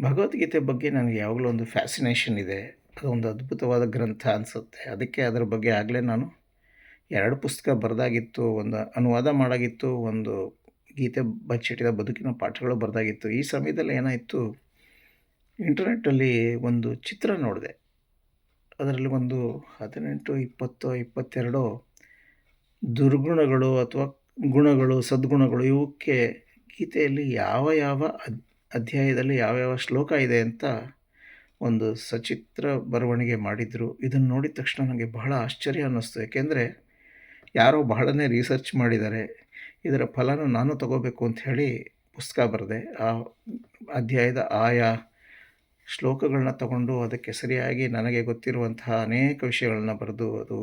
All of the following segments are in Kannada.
ಭಗವದ್ಗೀತೆ ಬಗ್ಗೆ ನನಗೆ ಯಾವಾಗಲೂ ಒಂದು ಫ್ಯಾಸಿನೇಷನ್ ಇದೆ. ಅದೊಂದು ಅದ್ಭುತವಾದ ಗ್ರಂಥ ಅನಿಸುತ್ತೆ. ಅದಕ್ಕೆ ಅದರ ಬಗ್ಗೆ ಆಗಲೇ ನಾನು ಎರಡು ಪುಸ್ತಕ ಬರೆದಾಗಿತ್ತು, ಒಂದು ಅನುವಾದ ಮಾಡಾಗಿತ್ತು, ಒಂದು ಗೀತೆ ಬಚ್ಚಿಟ್ಟಿದ ಬದುಕಿನ ಪಾಠಗಳು ಬರೆದಾಗಿತ್ತು. ಈ ಸಮಯದಲ್ಲಿ ಏನಾಯಿತು, ಇಂಟರ್ನೆಟ್ಟಲ್ಲಿ ಒಂದು ಚಿತ್ರ ನೋಡಿದೆ. ಅದರಲ್ಲಿ ಒಂದು ಹದಿನೆಂಟು, ಇಪ್ಪತ್ತು, ಇಪ್ಪತ್ತೆರಡು ದುರ್ಗುಣಗಳು ಅಥವಾ ಗುಣಗಳು, ಸದ್ಗುಣಗಳು, ಇವಕ್ಕೆ ಗೀತೆಯಲ್ಲಿ ಯಾವ ಯಾವ ಅಧ್ಯಾಯದಲ್ಲಿ ಯಾವ್ಯಾವ ಶ್ಲೋಕ ಇದೆ ಅಂತ ಒಂದು ಸಚಿತ್ರ ಬರವಣಿಗೆ ಮಾಡಿದರು. ಇದನ್ನು ನೋಡಿದ ತಕ್ಷಣ ನನಗೆ ಬಹಳ ಆಶ್ಚರ್ಯ ಅನ್ನಿಸ್ತು. ಏಕೆಂದರೆ ಯಾರೋ ಬಹಳನೇ ರಿಸರ್ಚ್ ಮಾಡಿದ್ದಾರೆ ಇದರ ಫಲನ ನಾನು ತಗೋಬೇಕು ಅಂತ ಹೇಳಿ ಪುಸ್ತಕ ಬರೆದೆ. ಆ ಅಧ್ಯಾಯದ ಆಯಾ ಶ್ಲೋಕಗಳನ್ನ ತಗೊಂಡು ಅದಕ್ಕೆ ಸರಿಯಾಗಿ ನನಗೆ ಗೊತ್ತಿರುವಂತಹ ಅನೇಕ ವಿಷಯಗಳನ್ನ ಬರೆದು ಅದು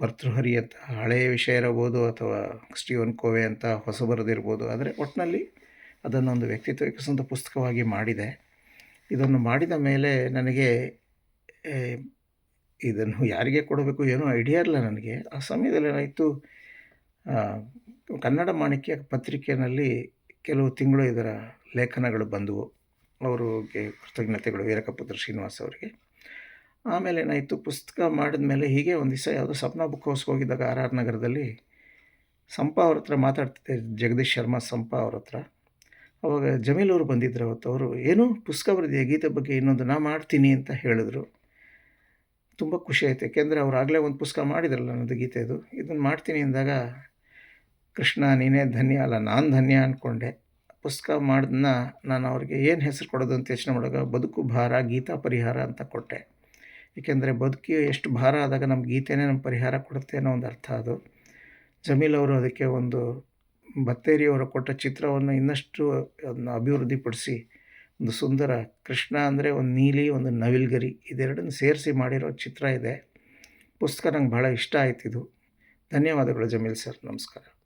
ಭರ್ತೃಹರಿ ಅಂತ ಹಳೆಯ ವಿಷಯ ಇರಬಹುದು ಅಥವಾ ಸ್ಟೀವನ್ ಕೋವೆ ಅಂತ ಹೊಸ ಬರೆದಿರ್ಬೋದು. ಆದರೆ ಒಟ್ಟಿನಲ್ಲಿ ಅದನ್ನೊಂದು ವ್ಯಕ್ತಿತ್ವ ವಿಕಸಂತ ಪುಸ್ತಕವಾಗಿ ಮಾಡಿದೆ. ಇದನ್ನು ಮಾಡಿದ ಮೇಲೆ ನನಗೆ ಇದನ್ನು ಯಾರಿಗೆ ಕೊಡಬೇಕು ಏನೂ ಐಡಿಯಾ ಇಲ್ಲ ನನಗೆ. ಆ ಸಮಯದಲ್ಲಿ ಏನಾಯಿತು ಕನ್ನಡ ಮಾಣಿಕ್ಯ ಪತ್ರಿಕೆಯಲ್ಲಿ ಕೆಲವು ತಿಂಗಳು ಇದರ ಲೇಖನಗಳು ಬಂದವು. ಅವರಿಗೆ ಕೃತಜ್ಞತೆಗಳು, ವೀರಕಪುತ್ರ ಶ್ರೀನಿವಾಸ್ ಅವರಿಗೆ. ಆಮೇಲೆ ಏನಾಯಿತು, ಪುಸ್ತಕ ಮಾಡಿದ ಮೇಲೆ ಹೀಗೆ ಒಂದು ದಿವಸ ಯಾವುದೋ ಸಪ್ನ ಬುಕ್ ಹೌಸ್ಗೆ ಹೋಗಿದ್ದಾಗ ಆರ್ ಆರ್ ನಗರದಲ್ಲಿ ಸಂಪಾ ಅವ್ರ ಹತ್ರ ಮಾತಾಡ್ತಿದ್ದೆ, ಜಗದೀಶ್ ಶರ್ಮಾ ಸಂಪಾ ಅವ್ರ ಹತ್ರ. ಅವಾಗ ಜಮೀಲ್ ಅವರು ಬಂದಿದ್ದರು ಅವತ್ತು. ಅವರು, ಏನು ಪುಸ್ತಕ ಬರೆದಿದೆ ಗೀತೆ ಬಗ್ಗೆ ಇನ್ನೊಂದು ನಾ ಮಾಡ್ತೀನಿ ಅಂತ ಹೇಳಿದ್ರು. ತುಂಬ ಖುಷಿ ಆಯಿತು. ಯಾಕೆಂದರೆ ಅವ್ರು ಆಗಲೇ ಒಂದು ಪುಸ್ತಕ ಮಾಡಿದ್ರಲ್ಲ ನನ್ನದು ಗೀತೆದು. ಇದನ್ನು ಮಾಡ್ತೀನಿ ಅಂದಾಗ, ಕೃಷ್ಣ, ನೀನೇ ಧನ್ಯ ಅಲ್ಲ, ನಾನು ಧನ್ಯ ಅಂದ್ಕೊಂಡೆ ಪುಸ್ತಕ ಮಾಡಿದ್ನ ನಾನು ಅವ್ರಿಗೆ ಏನು ಹೆಸರು ಕೊಡೋದು ಅಂತ ಯೋಚನೆ ಮಾಡಿದಾಗ, ಬದುಕು ಭಾರ, ಗೀತಾ ಪರಿಹಾರ ಅಂತ ಕೊಟ್ಟೆ. ಏಕೆಂದರೆ ಬದುಕಿ ಎಷ್ಟು ಭಾರ ಆದಾಗ ನಮ್ಮ ಗೀತೆನೇ ನಮ್ಮ ಪರಿಹಾರ ಕೊಡುತ್ತೆ ಅನ್ನೋ ಒಂದು ಅರ್ಥ ಅದು. ಜಮೀಲ್ ಅವರು ಅದಕ್ಕೆ ಒಂದು ಬತ್ತೇರಿಯವರು ಕೊಟ್ಟ ಚಿತ್ರವನ್ನು ಇನ್ನಷ್ಟು ಅದನ್ನ ಅಭಿವೃದ್ಧಿಪಡಿಸಿ, ಒಂದು ಸುಂದರ ಕೃಷ್ಣ ಅಂದರೆ ಒಂದು ನೀಲಿ, ಒಂದು ನವಿಲ್ಗರಿ ಇದೆರಡನ್ನು ಸೇರಿಸಿ ಮಾಡಿರೋ ಚಿತ್ರ ಇದೆ. ಪುಸ್ತಕ ನಂಗೆ ಭಾಳ ಇಷ್ಟ ಆಯ್ತಿದು ಧನ್ಯವಾದಗಳು ಜಮೀಲ್ ಸರ್. ನಮಸ್ಕಾರ.